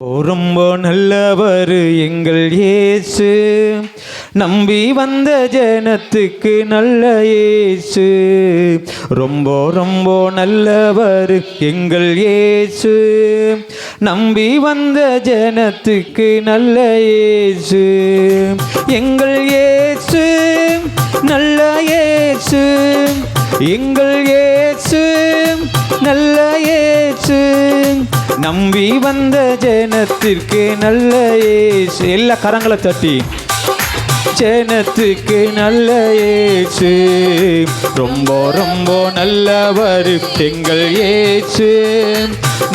ரொம்ப நல்லவர் எங்கள் இயேசு. நம்பி வந்த ஜனத்துக்கு நல்ல இயேசு. ரொம்ப ரொம்ப நல்லவர் எங்கள் இயேசு. நம்பி வந்த ஜனத்துக்கு நல்ல இயேசு. எங்கள் இயேசு நல்ல இயேசு. எங்கள் இயேசு நல்ல ஏசு நம்பி வந்த ஜனத்திற்கு நல்ல ஏசு. எல்லா கரங்களை தட்டி. ஜனத்துக்கு நல்ல ஏச்சு ரொம்ப ரொம்ப நல்லவர் எங்கள் ஏச்சு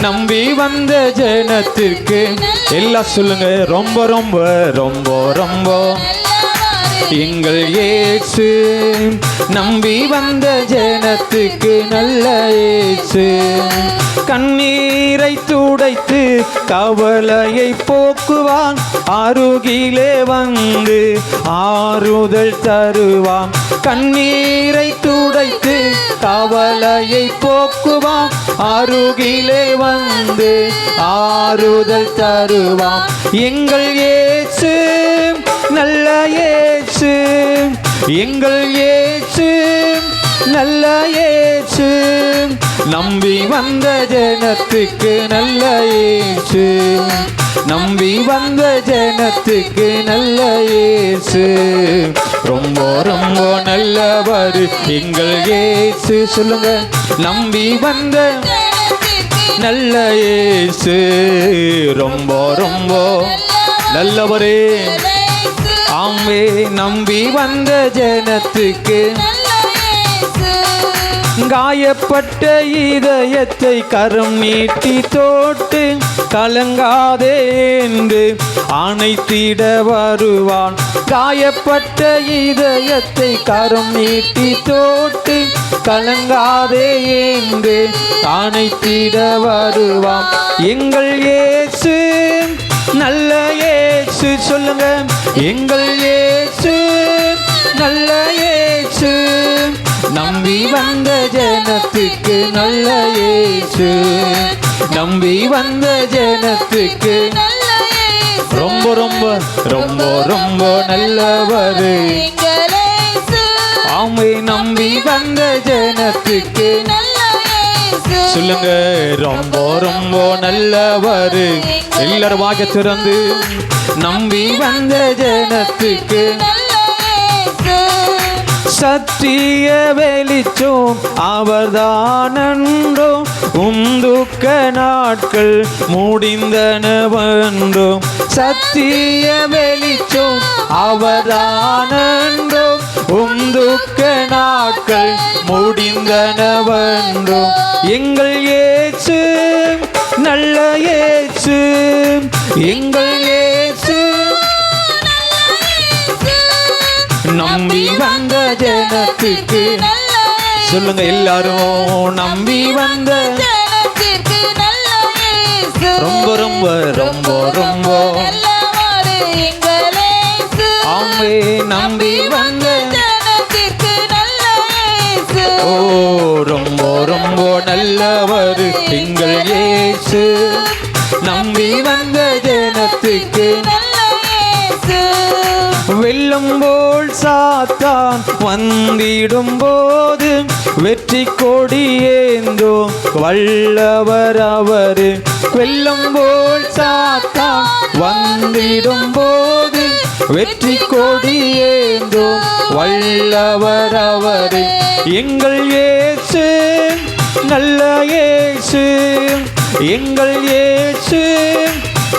நம்பி வந்த ஜனத்திற்கு. எல்லாம் சொல்லுங்க. ரொம்ப ரொம்ப ரொம்ப ரொம்ப. எங்கள் ஏசு நம்பி வந்த ஜனத்துக்கு நல்ல ஏசு. கண்ணீரை துடைத்து கவலையை போக்குவான் அருகிலே வந்து ஆறுதல் தருவான். கண்ணீரை துடைத்து கவலையை போக்குவான் அருகிலே வந்து ஆறுதல் தருவான். எங்கள் ஏசு நல்ல ஏசு எங்கள் ஏசு நல்ல ஏசு நம்பி வந்த ஜனத்துக்கு நல்ல ஏசு நம்பி வந்த ஜனத்துக்கு நல்ல ஏசு ரொம்ப ரொம்ப நல்லவர் எங்கள் ஏசு சொல்லுங்க. நம்பி வந்த நல்ல ஏசு ரொம்ப ரொம்ப நல்லவரே. ஆமே நம்பி வந்த ஜனத்துக்கு காயப்பட்ட இதயத்தை கரம் நீட்டி தோட்டு கலங்காதே என்று அணைத்திட வருவான். காயப்பட்ட இதயத்தை கரம் நீட்டி தோட்டு கலங்காதே என்று அணைத்திட வருவான். எங்கள் இயேசு நல்ல இயேசு சொல்லுங்க. எங்கள் இயேசு நல்ல இயேசு. நம்பி வந்த ஜனத்துக்கு நல்ல இயேசு. நம்பி வந்த ஜனத்துக்கு ரொம்ப ரொம்ப ரொம்ப ரொம்ப நல்லவர். ஆமை நம்பி வந்த ஜனத்துக்கு சொல்லுங்க ரொம்ப ரொம்ப நல்லவர். எல்லாரும் வாக திறந்து நம்பி வந்த ஜனத்துக்கு சத்திய வெளிச்சோம் அவர்தானன்றோ உந்துக்க நாட்கள் முடிந்தனவென்றும் சத்திய வெளிச்சோம் அவதானென்றும் உந்துக்க நாட்கள் முடிந்தனவென்றும் எங்கள் ஏச்சு நல்ல ஏச்சு எங்கள் ஏச்சு நம்பி வந்த ஜனத்துக்கு சொல்லுங்க எல்லாரும். நம்பி வந்த ரொம்ப ரொம்ப ரொம்ப ரொம்ப. போல் சாத்தான் வந்திடும் போது வெற்றி கொடியேந்தோ வல்லவர் அவரு வெல்லும் போல் சாத்தான் வந்திடும் போது வெற்றி கொடியேந்தோ வல்லவர் அவரு எங்கள் ஏசு நல்ல ஏசு எங்கள் ஏசு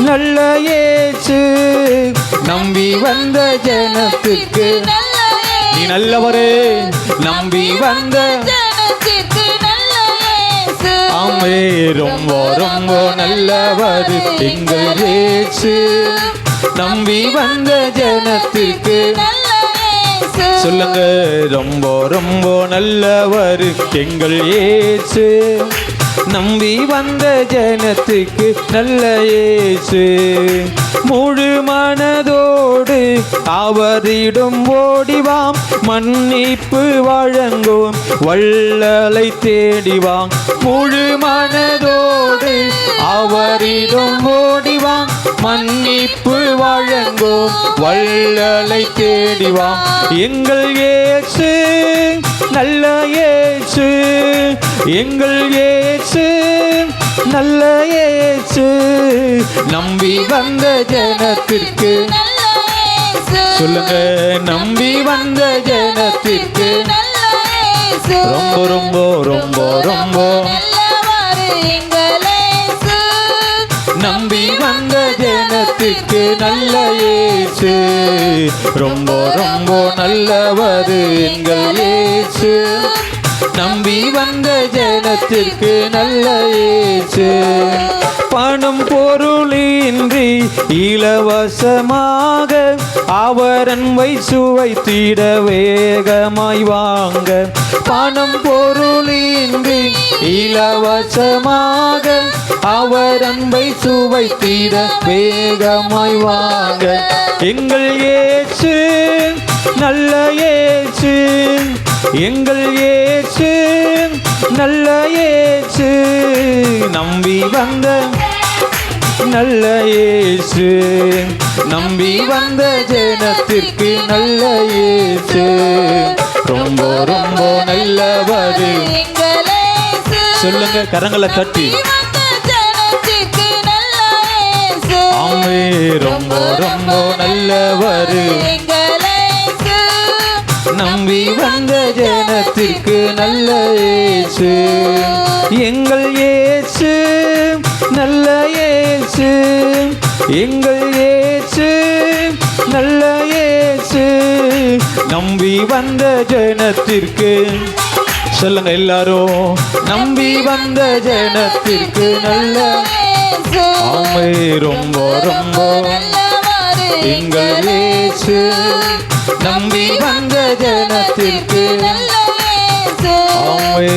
நல்ல ஏசு நம்பி வந்த ஜனத்துக்கு நீ நல்லவரே. நம்பி வந்த ஆமே ரொம்ப ரொம்ப நல்லவர் எங்கள் ஏச்சு நம்பி வந்த ஜனத்துக்கு சொல்லுங்க ரொம்ப ரொம்ப நல்லவர் எங்கள் ஏச்சு நம்பி வந்த ஜனத்துக்கு நல்ல இயேசு. முழு மனதோடு அவரிடம் ஓடிவாம். மன்னிப்பு வழங்கும் வள்ளலை தேடிவாம். முழு மனதோடு அவரிடம் ஓடிவாம் மன்னிப்பு வழங்கும் வள்ளலை தேடிவாம் எங்கள் ஏசு நல்ல ஏசு எங்கள் ஏசு நல்ல ஏசு நம்பி வந்த ஜனத்திற்கு சொல்லுங்க நம்பி வந்த ஜனத்திற்கு. ரொம்ப ரொம்ப ரொம்ப ரொம்ப ஜனத்திற்கு நல்ல இயேசு ரொம்ப ரொம்ப நல்லவர் எங்கள் இயேசு நம்பி வந்த ஜனத்திற்கு நல்ல இயேசு பணம் பொருளின்றி இலவசமாக அவர் அன்பை சுவைத்திட வேகமாய் வாங்க. பணம் பொருளின்றி இலவசமாக அவர் அன்பை சுவைத்திட வேகமாய் வாங்க. எங்கள் ஏச்சு நல்ல ஏச்சு. எங்கள் ஏச்சு நல்ல ஏச்சு. நம்பி வந்த நல்ல ஏசு நம்பி வந்த ஜனத்திற்கு நல்ல ஏசு ரொம்ப ரொம்ப நல்லவர் எங்கள் சொல்லுங்க கரங்களை தட்டி. வந்த ரொம்ப ரொம்ப நல்லவர். நம்பி வந்த ஜனத்திற்கு நல்ல ஏசு எங்கள் ஏசு நல்ல ஏசு எங்கள் ஏசு நல்ல ஏசு நம்பி வந்த ஜனத்திற்கு சொல்லுங்க எல்லாரும் நம்பி வந்த ஜனத்திற்கு நல்ல. ஆமை ரொம்ப ரொம்ப எங்கள் இயேசு நம்பி வந்த ஜனத்திற்கு. ஆமே